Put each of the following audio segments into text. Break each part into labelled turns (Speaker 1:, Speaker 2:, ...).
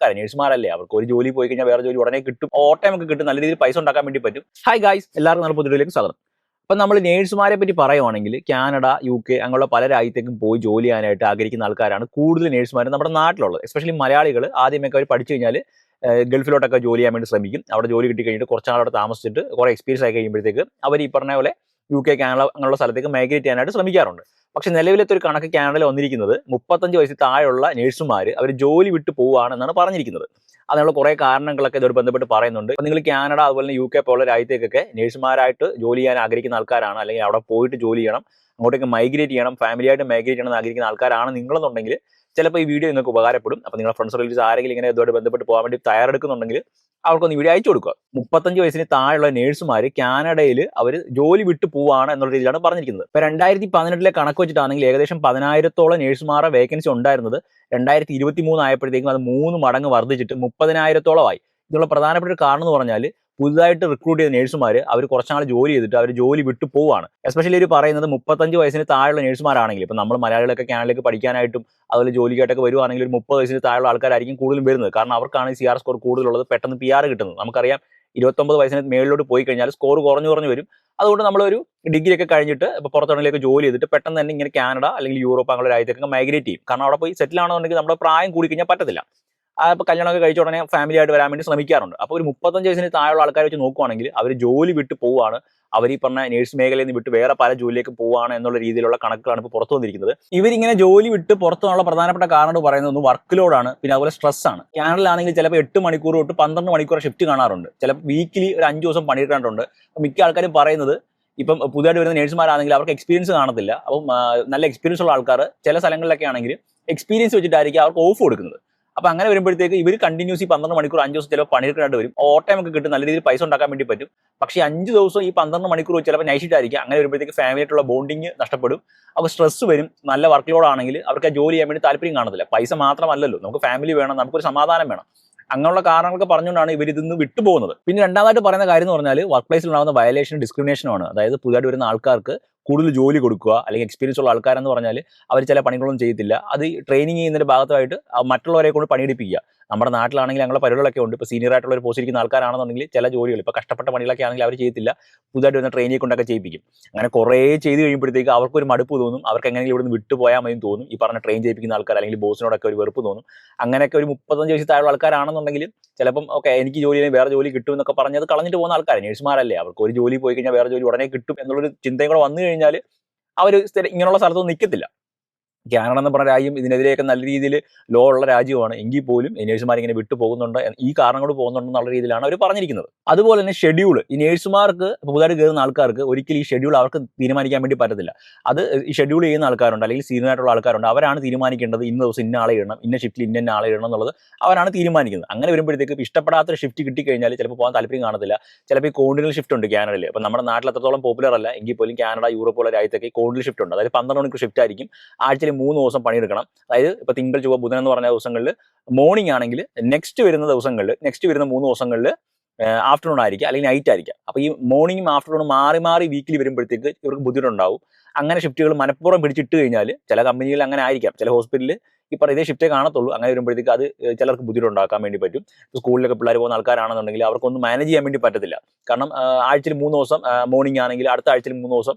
Speaker 1: ആൾക്കാർ നേഴ്സുമാരല്ലേ? അവർക്ക് ഒരു ജോലി പോയി കഴിഞ്ഞാൽ വേറെ ജോലി ഉടനെ കിട്ടും. ഓട്ടം ഒക്കെ കിട്ടും. നല്ല രീതിയിൽ പൈസ ഉണ്ടാക്കാൻ വേണ്ടി പറ്റും. ഹായ് ഗായ്സ് എല്ലാവർക്കും നല്ല പുതിയതിലേക്ക് സ്വാഗതം. അപ്പം നമ്മൾ നേഴ്സുമാരെ പറ്റി പറയുവാണെങ്കിൽ കാനഡ യു കെ അങ്ങനെയുള്ള പല രാജ്യത്തേക്കും പോയി ജോലി ചെയ്യാനായിട്ട് ആഗ്രഹിക്കുന്ന ആൾക്കാരാണ് കൂടുതൽ നേഴ്സുമാർ നമ്മുടെ നാട്ടിലുള്ളത്. എസ്പെഷ്യലി മലയാളികൾ ആദ്യമൊക്കെ അവർ പഠിച്ചു കഴിഞ്ഞാൽ ഗൾഫിലോട്ടൊക്കെ ജോലി ചെയ്യാൻ വേണ്ടി ശ്രമിക്കും. അവിടെ ജോലി കിട്ടി കഴിഞ്ഞിട്ട് കുറച്ചാൾ അവിടെ താമസിച്ചിട്ട് കുറേ എക്സ്പീരിയൻസ് ആയി കഴിയുമ്പോഴത്തേക്ക് അവർ ഈ പറഞ്ഞ പോലെ യു കെ കാനഡ അങ്ങനെയുള്ള സ്ഥലത്തേക്ക് മൈഗ്രേറ്റ് ചെയ്യാനായിട്ട് ശ്രമിക്കാറുണ്ട്. പക്ഷെ നിലവിലത്തെ ഒരു കണക്ക് കാനഡയിൽ വന്നിരിക്കുന്നത് മുപ്പത്തഞ്ച് വയസ്സിൽ താഴെയുള്ള നേഴ്സുമാർ അവർ ജോലി വിട്ടു പോവുകയാണെന്നാണ് പറഞ്ഞിരിക്കുന്നത്. അതിനുള്ള കുറേ കാരണങ്ങളൊക്കെ ഇതോട് ബന്ധപ്പെട്ട് പറയുന്നുണ്ട്. നിങ്ങൾ കാനഡ അതുപോലെ യു കെ പോലുള്ള രാജ്യത്തേക്കൊക്കെ നേഴ്സുമാരായിട്ട് ജോലി ചെയ്യാൻ ആഗ്രഹിക്കുന്ന ആൾക്കാരാണ് അല്ലെങ്കിൽ അവിടെ പോയിട്ട് ജോലി ചെയ്യണം അങ്ങോട്ടേക്ക് മൈഗ്രേറ്റ് ചെയ്യണം ഫാമിലിയായിട്ട് മൈഗ്രേറ്റ് ചെയ്യണം എന്ന് ആഗ്രഹിക്കുന്ന ആൾക്കാരാണ് നിങ്ങളെന്നുണ്ടെങ്കിൽ ചിലപ്പോൾ ഈ വീഡിയോ നിങ്ങൾക്ക് ഉപകാരപ്പെടും. അപ്പോൾ നിങ്ങളുടെ ഫ്രണ്ട്സ് റിലേറ്റീവ്സ് ആരെങ്കിലും ഇങ്ങനെ ഇതുമായിട്ട് ബന്ധപ്പെട്ട് പോകാൻ വേണ്ടി തയ്യാറെടുക്കുന്നുണ്ടെങ്കിൽ അവർക്കൊന്ന് ഇവിടെ അയച്ചു കൊടുക്കുക. മുപ്പത്തഞ്ച് വയസ്സിന് താഴെയുള്ള നേഴ്സുമാർ കാനഡയിൽ അവർ ജോലി വിട്ടു പോവാണ് എന്നുള്ള രീതിയിലാണ് പറഞ്ഞിരിക്കുന്നത്. ഇപ്പൊ രണ്ടായിരത്തി പതിനെട്ടിലെ കണക്ക് വെച്ചിട്ടാണെങ്കിൽ ഏകദേശം പതിനായിരത്തോളം നേഴ്സുമാരുടെ വേക്കൻസി ഉണ്ടായിരുന്നത് രണ്ടായിരത്തി ഇരുപത്തി മൂന്ന് ആയപ്പോഴത്തേക്കും അത് മൂന്ന് മടങ്ങ് വർദ്ധിച്ചിട്ട് മുപ്പതിനായിരത്തോളമായി. ഇതിനുള്ള പ്രധാനപ്പെട്ട ഒരു കാരണം എന്ന് പറഞ്ഞാൽ പുതുതായിട്ട് റിക്രൂട്ട് ചെയ്ത നേഴ്സുമാർ അവർ കുറച്ചാൾ ജോലി ചെയ്തിട്ട് അവർ ജോലി വിട്ടു പോവാണ്. എസ്പെഷ്യലി ഒരു പറയുന്നത് മുപ്പത്തഞ്ച് വയസ്സിന് താഴെയുള്ള നേഴ്സുമാരാണെങ്കിൽ ഇപ്പം നമ്മൾ മലയാളികളൊക്കെ കാനഡയിലേക്ക് പഠിക്കാനായിട്ടും അതുപോലെ ജോലിക്കായിട്ടൊക്കെ വരുവാണെങ്കിൽ ഒരു മുപ്പത് വയസ്സിന് താഴെയുള്ള ആൾക്കാരായിരിക്കും കൂടുതലും വരുന്നത്. കാരണം അവർക്കാണ് സി ആർ സ്കോർ കൂടുതലുള്ളത് പെട്ടെന്ന് പി ആർ കിട്ടുന്നത്. നമുക്കറിയാം ഇരുപത്തൊമ്പത് വയസ്സിന് മേളിലോട്ട് പോയി കഴിഞ്ഞാൽ സ്കോർ കുറഞ്ഞു കുറഞ്ഞു വരും. അതുകൊണ്ട് നമ്മളൊരു ഡിഗ്രി ഒക്കെ കഴിഞ്ഞിട്ട് ഇപ്പോൾ പുറത്തുള്ളിലേക്ക് ജോലി ചെയ്തിട്ട് പെട്ടെന്ന് തന്നെ ഇങ്ങനെ കാനഡ അല്ലെങ്കിൽ യൂറോപ്പ് അങ്ങനെ രാജ്യത്തേക്ക് മൈഗ്രേറ്റ് ചെയ്യും. കാരണം അവിടെ പോയി സെറ്റിൽ ആണെന്നുണ്ടെങ്കിൽ നമ്മുടെ പ്രായം കൂടി കഴിഞ്ഞാൽ പറ്റത്തില്ല. അപ്പോൾ കല്യാണമൊക്കെ കഴിച്ച ഉടനെ ഫാമിലി ആയിട്ട് വരാൻ വേണ്ടി ശ്രമിക്കാറുണ്ട്. അപ്പോൾ ഒരു മുപ്പത്തഞ്ച് വയസ്സിന് താഴെയുള്ള ആൾക്കാരെ വെച്ച് നോക്കുവാണെങ്കിൽ അവർ ജോലി വിട്ട് പോവാണ് അവർ ഈ പറഞ്ഞ നേഴ്സ് മേഖലയിൽ നിന്ന് വിട്ട് വേറെ പല ജോലിയിലേക്ക് പോവാണ് എന്നുള്ള രീതിയിലുള്ള കണക്കുകളാണ് ഇപ്പോൾ പുറത്തു വന്നിരിക്കുന്നത്. ഇവരിങ്ങനെ ജോലി വിട്ട് പുറത്തു പോകാനുള്ള പ്രധാനപ്പെട്ട കാരണം പറയുന്നത് ഒന്ന് വർക്ക് ലോഡാണ് പിന്നെ അതുപോലെ സ്ട്രെസ് ആണ്. കാനഡയിലാണെങ്കിൽ ചിലപ്പോൾ എട്ട് മണിക്കൂർ തൊട്ട് പന്ത്രണ്ട് മണിക്കൂർ ഷിഫ്റ്റ് കാണാറുണ്ട്. ചിലപ്പോൾ വീക്കിലി ഒരു അഞ്ച് ദിവസം പണിയെടുക്കാറുണ്ട് മിക്ക ആൾക്കാരും പറയുന്നത് ഇപ്പം പുതിയതായിട്ട് വരുന്ന നേഴ്സുമാരാണെങ്കിൽ അവർക്ക് എക്സ്പീരിയൻസ് കാണത്തില്ല. അപ്പം നല്ല എക്സ്പീരിയൻസ് ഉള്ള ആൾക്കാർ ചില സ്ഥലങ്ങളിലൊക്കെ ആണെങ്കിൽ എക്സ്പീരിയൻസ് വെച്ചിട്ടായിരിക്കും അവർക്ക് ഓഫ് കൊടുക്കുന്നത്. അപ്പൊ അങ്ങനെ വരുമ്പോഴത്തേക്ക് ഇവർ കണ്ടിന്യൂസ് ഈ പന്ത്രണ്ട് മണിക്കൂർ അഞ്ച് ദിവസം ചിലപ്പോൾ പണിയെടുക്കേണ്ടി വരും. ഓട്ടം ഒക്കെ കിട്ടും. നല്ല രീതിയിൽ പൈസ ഉണ്ടാക്കാൻ വേണ്ടി പറ്റും. പക്ഷേ അഞ്ച് ദിവസം ഈ പന്ത്രണ്ട് മണിക്കൂർ ചിലപ്പോൾ ആയിരിക്കും. അങ്ങനെ വരുമ്പോഴത്തേക്ക് ഫാമിലിയായിട്ടുള്ള ബോണ്ടിങ് നഷ്ടപ്പെടും. അപ്പോൾ സ്ട്രെസ് വരും. നല്ല വർക്ക് ലോഡ് ആണെങ്കിൽ അവർക്ക് ജോലി ചെയ്യാൻ വേണ്ടി താല്പര്യം കാണത്തില്ല. പൈസ മാത്രമല്ലല്ലോ. നമുക്ക് ഫാമിലി വേണം. നമുക്കൊരു സമാധാനം വേണം. അങ്ങനെയുള്ള കാരണങ്ങളൊക്കെ പറഞ്ഞുകൊണ്ടാണ് ഇവർ ഇതിന്ന് വിട്ടുപോകുന്നത്. പിന്നെ രണ്ടാമതായിട്ട് പറയുന്ന കാര്യം എന്ന് പറഞ്ഞാൽ വർക്ക് പ്ലേസിൽ ഉണ്ടാകുന്ന വയലേഷൻ ഡിസ്ക്രിമിനേഷനാണ് അതായത് പുതിയതായിട്ട് വരുന്ന ആൾക്കാർക്ക് കൂടുതൽ ജോലി കൊടുക്കുക അല്ലെങ്കിൽ എക്സ്പീരിയൻസ് ഉള്ള ആൾക്കാരെന്ന് പറഞ്ഞാൽ അവർ ചില പണികളൊന്നും ചെയ്യത്തില്ല. അത് ട്രെയിനിങ് ചെയ്യുന്നതിന്റെ ഭാഗമായിട്ട് മറ്റുള്ളവരെ കൊണ്ട് പണിയെടുപ്പിക്കുക. നമ്മുടെ നാട്ടിലാണെങ്കിൽ ഞങ്ങളുടെ പരിപാടികളൊക്കെ ഉണ്ട്. ഇപ്പോൾ സീനിയർ ആയിട്ടുള്ള ഒരു പോസ്റ്റ് ഇരിക്കുന്ന ആൾക്കാരാണെന്നുണ്ടെങ്കിൽ ചില ജോലികൾ ഇപ്പോൾ കഷ്ടപ്പെട്ട പണികളൊക്കെ ആണെങ്കിൽ അവർ ചെയ്യത്തില്ല. പുതുതായിട്ട് വരുന്ന ട്രെയിനിൽ കൊണ്ടൊക്കെ ചെയ്യിപ്പിക്കും. അങ്ങനെ കുറേ ചെയ്ത് കഴിയുമ്പോഴത്തേക്ക് അവർക്കൊരു മടുപ്പ് തോന്നും. അവർക്ക് എങ്ങനെയെങ്കിലും ഇവിടുന്ന് വിട്ടുപോയാൽ മതി തോന്നും. ഈ പറഞ്ഞ ട്രെയിൻ ചെയ്യിപ്പിക്കുന്ന ആൾക്കാർ അല്ലെങ്കിൽ ബോസിനോടൊക്കെ ഒരു വെറുപ്പ് തോന്നും. അങ്ങനെയൊക്കെ ഒരു മുപ്പത്തഞ്ച് വയസ്സിൽ താഴെ ആൾക്കാരാണെന്നുണ്ടെങ്കിൽ ചിലപ്പം ഓക്കെ എനിക്ക് ജോലി വേറെ ജോലി കിട്ടും എന്നൊക്കെ പറഞ്ഞത് കളഞ്ഞിട്ട് പോകുന്ന ആൾക്കാർ നേഴ്സുമാരല്ലേ. അവർക്ക് ഒരു ജോലി പോയി കഴിഞ്ഞാൽ വേറെ ജോലി ഉടനെ കിട്ടും എന്നുള്ളൊരു ചിന്തയും കൂടെ വന്നു കഴിഞ്ഞാൽ അവർ ഇങ്ങനെയുള്ള സ്ഥലത്തൊന്നും നിൽക്കത്തില്ല കാനഡ എന്ന് പറഞ്ഞ രാജ്യം ഇതിനെതിരെയൊക്കെ നല്ല രീതിയിൽ ലോ ഉള്ള രാജ്യമാണ്. എങ്കിൽ പോലും ഈ നേഴ്സുമാർ ഇങ്ങനെ വിട്ടു പോകുന്നുണ്ട്. ഈ കാരണം കൊണ്ട് പോകുന്നുണ്ടെന്നുള്ള രീതിയിലാണ് അവർ പറഞ്ഞിരിക്കുന്നത്. അതുപോലെ തന്നെ ഷെഡ്യൂൾ ഈ നേഴ്സുമാർക്ക് പുതുതായിട്ട് കയറുന്ന ആൾക്കാർക്ക് ഒരിക്കലും ഈ ഷെഡ്യൂൾ അവർക്ക് തീരുമാനിക്കാൻ വേണ്ടി പറ്റത്തില്ല. അത് ഈ ഷെഡ്യൂൾ ചെയ്യുന്ന ആൾക്കാരുണ്ട് അല്ലെങ്കിൽ സീനിയർ ആയിട്ടുള്ള ആൾക്കാരുണ്ട് അവരാണ് തീരുമാനിക്കേണ്ടത് ഇന്ന ദിവസം ഇന്ന ആളെ ഇടണം ഇന്ന ഷിഫ്റ്റിൽ ഇന്ന ആളെ ഇടണം എന്നുള്ളത് അവരാണ് തീരുമാനിക്കുന്നത്. അങ്ങനെ വരുമ്പോഴത്തേക്ക് ഇഷ്ടപ്പെടാത്തൊരു ഷിഫ്റ്റ് കിട്ടിക്കഴിഞ്ഞാൽ ചിലപ്പോൾ പോകാൻ താല്പര്യം കാണത്തില്ല. ചിലപ്പോൾ ഈ കോണ്ടിനൽ ഷിഫ്റ്റ് ഉണ്ട് കാനഡയിൽ അപ്പോൾ നമ്മുടെ നാട്ടിൽ അത്രത്തോളം പോപ്പുലർ അല്ല. എങ്കിൽ പോലും കാനഡ യൂറോപ്പ് പോലെ രാജ്യത്തൊക്കെ കോണ്ടിനൽ ഷിഫ്റ്റ് ഉണ്ട്. അതായത് പന്ത്രണ്ട് മണിക്കൂർ ഷിഫ്റ്റ് ആയിരിക്കും. ആഴ്ചയിൽ മൂന്ന് ദിവസം പണിയെടുക്കണം. അതായത് ഇപ്പൊ തിങ്കൾ ചൊവ്വ ബുധൻ എന്ന് പറഞ്ഞ ദിവസങ്ങളിൽ മോർണിംഗ് ആണെങ്കിൽ നെക്സ്റ്റ് വരുന്ന ദിവസങ്ങളിൽ നെക്സ്റ്റ് വരുന്ന മൂന്ന് ദിവസങ്ങളിൽ ആഫ്റ്റർനൂൺ ആയിരിക്കും അല്ലെങ്കിൽ നൈറ്റ് ആയിരിക്കും. അപ്പൊ ഈ മോർണിംഗും ആഫ്റ്റർനൂണും മാറി മാറി വീക്കിലി വരുമ്പോഴത്തേക്ക് ഇവർക്ക് ബുദ്ധിമുട്ടുണ്ടാവും. അങ്ങനെ ഷിഫ്റ്റുകൾ മനഃപൂർവം പിടിച്ചിട്ട് കഴിഞ്ഞാൽ ചില കമ്പനികളിൽ അങ്ങനെ ആയിരിക്കാം. ചില ഹോസ്പിറ്റലിൽ ഈ ഇതേ ഷിഫ്റ്റേ കാണത്തുള്ളൂ. അങ്ങനെ വരുമ്പോഴത്തേക്ക് അത് ചിലർക്ക് ബുദ്ധിമുട്ടുണ്ടാക്കാൻ വേണ്ടി പറ്റും. സ്കൂളിലൊക്കെ പിള്ളേർ പോകുന്ന ആൾക്കാരാണെന്നുണ്ടെങ്കിൽ അവർക്കൊന്നും മാനേജ് ചെയ്യാൻ വേണ്ടി പറ്റത്തില്ല. കാരണം ആഴ്ചയിൽ മൂന്ന് ദിവസം മോർണിംഗ് ആണെങ്കിൽ അടുത്ത ആഴ്ചയിൽ മൂന്ന് ദിവസം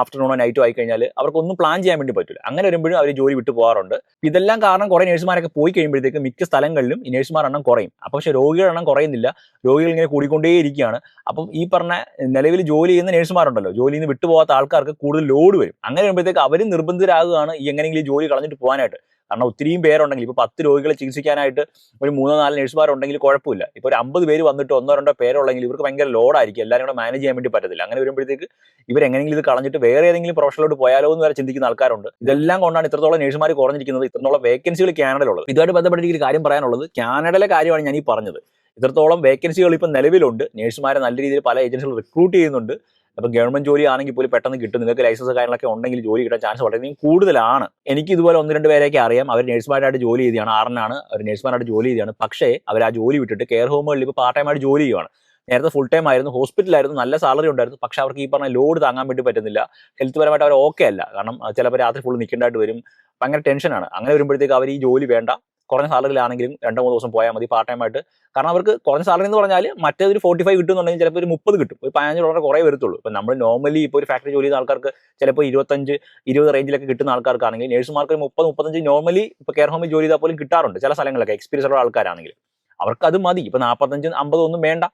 Speaker 1: ആഫ്റ്റർനൂണോ നൈറ്റോ ആയി കഴിഞ്ഞാൽ അവർക്കൊന്നും പ്ലാൻ ചെയ്യാൻ വേണ്ടി പറ്റില്ല അങ്ങനെ വരുമ്പോഴും അവർ ജോലി വിട്ടു പോകാറുണ്ട്. ഇതെല്ലാം കാരണം കുറേ നഴ്സുമാരൊക്കെ പോയി കഴിയുമ്പോഴത്തേക്ക് മിക്ക സ്ഥലങ്ങളിലും ഈ നഴ്സുമാർ എണ്ണം കുറയും. അപ്പോൾ പക്ഷേ രോഗികളുടെ എണ്ണം കുറയുന്നില്ല. രോഗികൾ ഇങ്ങനെ കൂടിക്കൊണ്ടേയിരിക്കുകയാണ് അപ്പം ഈ പറഞ്ഞ നിലവിൽ ജോലി ചെയ്യുന്ന നഴ്സുമാരുണ്ടല്ലോ ജോലിയിൽ നിന്ന് വിട്ടുപോകാത്ത ആൾക്കാർക്ക് കൂടുതൽ ലോഡ് വരും. അങ്ങനെ വരുമ്പോഴത്തേക്ക് അവർ നിർബന്ധിതരാകുകയാണ് ഈ എങ്ങനെയെങ്കിലും ജോലി കളഞ്ഞിട്ട് പോകാനായിട്ട്. കാരണം ഒത്തിരിയും പേരുണ്ടെങ്കിൽ ഇപ്പോൾ പത്ത് രോഗികളെ ചികിത്സിക്കാനായിട്ട് ഒരു മൂന്നോ നാല് നഴ്സുമാരുണ്ടെങ്കിൽ കുഴപ്പമില്ല. ഇപ്പോൾ ഒരു അമ്പത് പേര് വന്നിട്ട് ഒന്നോ രണ്ടോ പേരുള്ളെങ്കിൽ ഇവർക്ക് ഭയങ്കര ലോഡായിരിക്കും. എല്ലാവരും കൂടെ മാനേജ് ചെയ്യാൻ വേണ്ടി പറ്റത്തില്ല. അങ്ങനെ വരുമ്പോഴത്തേക്ക് ഇവർ എങ്ങനെയെങ്കിലും ഇത് കളഞ്ഞിട്ട് വേറെ ഏതെങ്കിലും പ്രൊഫഷനിലോട്ട് പോയാലോ എന്ന് വരെ ചിന്തിക്കുന്ന ആൾക്കാരുണ്ട്. ഇതെല്ലാം കൊണ്ടാണ് ഇത്രത്തോളം നഴ്സുമാർ കുറഞ്ഞിരിക്കുന്നത്. ഇത്രത്തോളം വേക്കൻസികൾ കാനഡയിലുള്ളത്. ഇതുമായിട്ട് ബന്ധപ്പെട്ട എനിക്ക് കാര്യം പറയാനുള്ളത്. കാനഡയിലെ കാര്യമാണ് ഞാൻ ഈ പറഞ്ഞത്. ഇത്രത്തോളം വേക്കൻസികൾ ഇപ്പം നിലവിലുണ്ട്. നഴ്സുമാരെ നല്ല രീതിയിൽ പല ഏജൻസികൾ റിക്രൂട്ട് ചെയ്യുന്നുണ്ട്. അപ്പം ഗവൺമെന്റ് ജോലി ആണെങ്കിൽ പോലും പെട്ടെന്ന് കിട്ടും. നിങ്ങൾക്ക് ലൈസൻസ് കാര്യങ്ങളൊക്കെ ഉണ്ടെങ്കിൽ ജോലി കിട്ടാൻ ചാൻസ് വളരെ കൂടുതലാണ്. എനിക്ക് ഇതുപോലെ ഒന്ന് രണ്ട് പേരെയൊക്കെ അറിയാം. അവർ നേഴ്സുമാരായിട്ട് ജോലി ചെയ്താണ് ആറിനാണ്. അവർ നേഴ്സുമാരായിട്ട് ജോലി ചെയ്താണ് പക്ഷേ അവർ ആ ജോലി വിട്ടിട്ട് കെയർ ഹോമുകളിൽ ഇപ്പോൾ പാർട്ട് ടൈമായിട്ട് ജോലി ചെയ്യുവാണ്. നേരത്തെ ഫുൾ ടൈം ആയിരുന്നു. ഹോസ്പിറ്റലായിരുന്നു നല്ല സാലറി ഉണ്ടായിരുന്നു. പക്ഷേ അവർക്ക് ഈ പറഞ്ഞ ലോഡ് താങ്ങാൻ വേണ്ടി പറ്റുന്നില്ല. ഹെൽത്ത് പരമായിട്ട് അവർ ഓക്കെ അല്ല. കാരണം ചിലപ്പോൾ രാത്രി ഫുൾ നിൽക്കേണ്ടതായിട്ട് വരും. ഭയങ്കര ടെൻഷനാണ് അങ്ങനെ വരുമ്പോഴത്തേക്ക് അവർ ഈ ജോലി വേണ്ട. കുറഞ്ഞ സാലറിയിലാണെങ്കിലും രണ്ടോ മൂന്ന് ദിവസം പോയാൽ മതി പാർട്ട് ടൈം ആയിട്ട്. കാരണം അവർക്ക് കുറഞ്ഞ സാലറി എന്ന് പറഞ്ഞാൽ മറ്റേ ഒരു ഫോർട്ടി ഫൈവ് കിട്ടുന്നുണ്ടെങ്കിൽ ചിലപ്പോൾ ഒരു മുപ്പത് കിട്ടും. ഒരു പതിനഞ്ച് ഡോളർ കുറേ വരത്തുള്ളൂ. ഇപ്പം നമ്മൾ നോർമലി ഇപ്പോൾ ഒരു ഫാക്ടറി ജോലി ചെയ്യുന്ന ആൾക്കാർക്ക് ചിലപ്പോൾ ഇരുപത്തഞ്ച് ഇരുപത് റേഞ്ചിലൊക്കെ കിട്ടുന്ന ആൾക്കാർക്കാണെങ്കിൽ നേഴ്സുമാർക്ക് മുപ്പത് മുപ്പത്തഞ്ച് നോർമലി ഇപ്പോൾ കെയർ ഹോമിൽ ജോലി ചെയ്താൽ പോലും കിട്ടാറുണ്ട് ചില സ്ഥലങ്ങളിലൊക്കെ. എക്സ്പീരിയൻസ് ഉള്ള ആൾക്കാരാണെങ്കിൽ. അവർക്ക് അത് മതി. ഇപ്പോൾ നാൽപ്പത്തഞ്ച് അമ്പത് ഒന്നും വേണ്ട.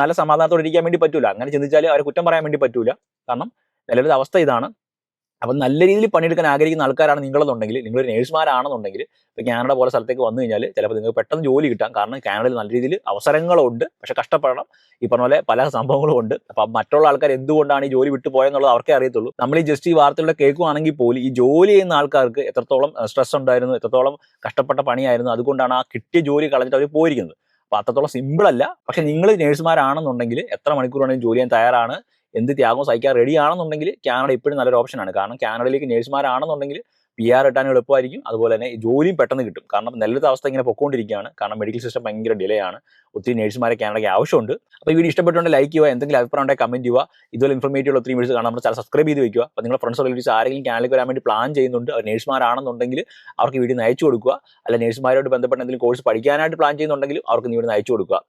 Speaker 1: നല്ല സമാധാനത്തോടെ ഇരിക്കാൻ വേണ്ടി പറ്റൂല. അങ്ങനെ ചിന്തിച്ചാൽ അവരെ കുറ്റം പറയാൻ വേണ്ടി പറ്റൂല. കാരണം നിലവിലെ അവസ്ഥ ഇതാണ്. അപ്പം നല്ല രീതിയിൽ പണിയെടുക്കാൻ ആഗ്രഹിക്കുന്ന ആൾക്കാരാണ് നിങ്ങളെന്നുണ്ടെങ്കിൽ നിങ്ങൾ നേഴ്സുമാരാണെന്നുണ്ടെങ്കിൽ ഇപ്പോൾ കാനഡ പോലെ സ്ഥലത്തേക്ക് വന്നു കഴിഞ്ഞാൽ ചിലപ്പോൾ നിങ്ങൾക്ക് പെട്ടെന്ന് ജോലി കിട്ടാം. കാരണം കാനഡയിൽ നല്ല രീതിയിൽ അവസരങ്ങളുണ്ട്. പക്ഷെ കഷ്ടപ്പെടണം. ഈ പറഞ്ഞ പോലെ പല സംഭവങ്ങളും ഉണ്ട്. അപ്പം മറ്റുള്ള ആൾക്കാർ എന്തുകൊണ്ടാണ് ഈ ജോലി വിട്ടു പോയെന്നുള്ളത് അവർക്കേ അറിയത്തുള്ളൂ. നമ്മൾ ഈ ജസ്റ്റ് ഈ വാർത്തകളുടെ കേൾക്കുവാണെങ്കിൽ പോലും ഈ ജോലി ചെയ്യുന്ന ആൾക്കാർക്ക് എത്രത്തോളം സ്ട്രെസ് ഉണ്ടായിരുന്നു എത്രത്തോളം കഷ്ടപ്പെട്ട പണിയായിരുന്നു അതുകൊണ്ടാണ് ആ കിട്ടിയ ജോലി കളഞ്ഞിട്ട് അവർ പോയിരിക്കുന്നത്. അപ്പോൾ അത്രത്തോളം സിമ്പിൾ അല്ല. പക്ഷെ നിങ്ങൾ നേഴ്സുമാരാണെന്നുണ്ടെങ്കിൽ എത്ര മണിക്കൂർ വേണമെങ്കിലും ജോലി ചെയ്യാൻ തയ്യാറാണ്. എന്ത് ത്യാഗവും സഹിക്കാൻ റെഡി ആണെന്നുണ്ടെങ്കിൽ കാനഡ ഇപ്പോഴും നല്ലൊരു ഓപ്ഷനാണ് കാരണം കാനഡയിലേക്ക് നേഴ്സുമാരാണെന്നുണ്ടെങ്കിൽ പി ആർ കിട്ടാൻ എളുപ്പമായിരിക്കും. അതുപോലെ തന്നെ ജോലിയും പെട്ടെന്ന് കിട്ടും. കാരണം നിലവിലത്തെ അവസ്ഥ ഇങ്ങനെ പൊക്കോണ്ടിരിക്കുകയാണ്. കാരണം മെഡിക്കൽ സിസ്റ്റം ഭയങ്കര ഡിലേ ആണ്. ഒത്തിരി നേഴ്സുമാരെ കാനഡയ്ക്ക് ആവശ്യമുണ്ട് അപ്പോൾ ഈ വീഡിയോ ഇഷ്ടപ്പെട്ടുകൊണ്ട് ലൈക്ക് ചെയ്യുക എന്തെങ്കിലും അഭിപ്രായം ഉണ്ടെങ്കിൽ കമന്റ് ചെയ്യുക ഇതുപോലെ ഇൻഫർമേറ്റീവ് ഒത്തിരി വീഡിയോസ് കാണാം നമ്മുടെ ചാനൽ സബ്സ്ക്രൈബ് ചെയ്ത് വെക്കുക അപ്പോൾ നിങ്ങളുടെ ഫ്രണ്ട്സ് റിലേറ്റീവ്സ് ആരെങ്കിലും കാനഡയ്ക്ക് വരാൻ വേണ്ടി പ്ലാൻ ചെയ്യുന്നുണ്ട് അവർ നേഴ്സുമാരാണെന്നുണ്ടെങ്കിൽ അവർക്ക് വീഡിയോ അയച്ചു കൊടുക്കുക അല്ല നേഴ്സുമാരോട് ബന്ധപ്പെട്ട എന്തെങ്കിലും കോഴ്സ് പഠിക്കാനായിട്ട് പ്ലാൻ ചെയ്യുന്നുണ്ടെങ്കിൽ അവർക്ക് നീ അയച്ചു കൊടുക്കുക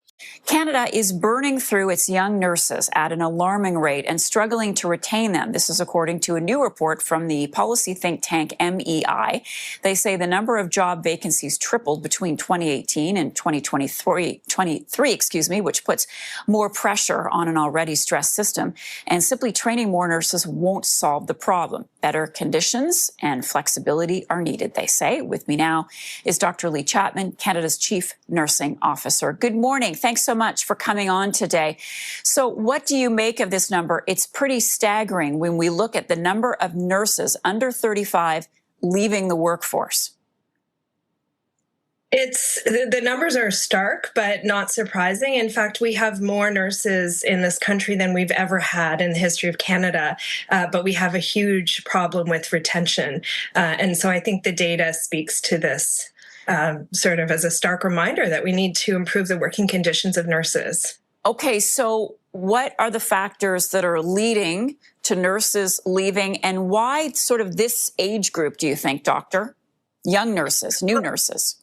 Speaker 2: Canada is burning through its young nurses at an alarming rate and struggling to retain them. This is according to a new report from the policy think tank MEI. They say the number of job vacancies tripled between 2018 and 2023, 23, excuse me, which puts more pressure on an already stressed system. And simply training more nurses won't solve the problem. Better conditions and flexibility are needed, they say. With me now is Dr. Lee Chapman, Canada's Chief Nursing Officer. Good morning. Thanks so much for coming on today. So, what do you make of this number? It's pretty staggering when we look at the number of nurses under 35 leaving the workforce.
Speaker 3: It's the, the numbers are stark, but not surprising. In fact, we have more nurses in this country than we've ever had in the history of Canada, uh, but we have a huge problem with retention. Uh, and so I think the data speaks to this um, sort of as a stark reminder that we need to improve the working conditions of nurses.
Speaker 2: Okay, so what are the factors that are leading to nurses leaving, and why sort of this age group, do you think, doctor? Young nurses, new nurses.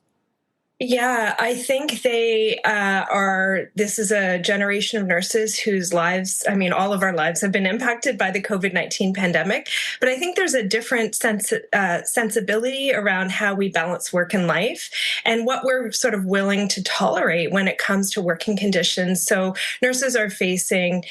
Speaker 3: Yeah, I think they uh, are. This is a generation of nurses whose lives, I mean, all of our lives have been impacted by the COVID 19 pandemic. But I think there's a different sense, uh, sensibility around how we balance work and life and what we're sort of willing to tolerate when it comes to working conditions. So nurses are facing,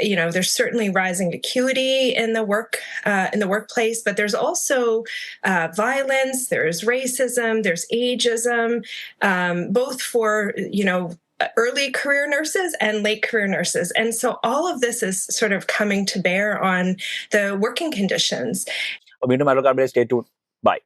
Speaker 3: you know, there's certainly rising acuity in the work, uh, in the workplace, but there's also uh, violence, there's racism, there's ageism um, both for, you know, early career nurses and late career nurses. And so all of this is sort of coming to bear on the working conditions.
Speaker 1: Well, Meet tomorrow, God bless. Stay tuned. Bye.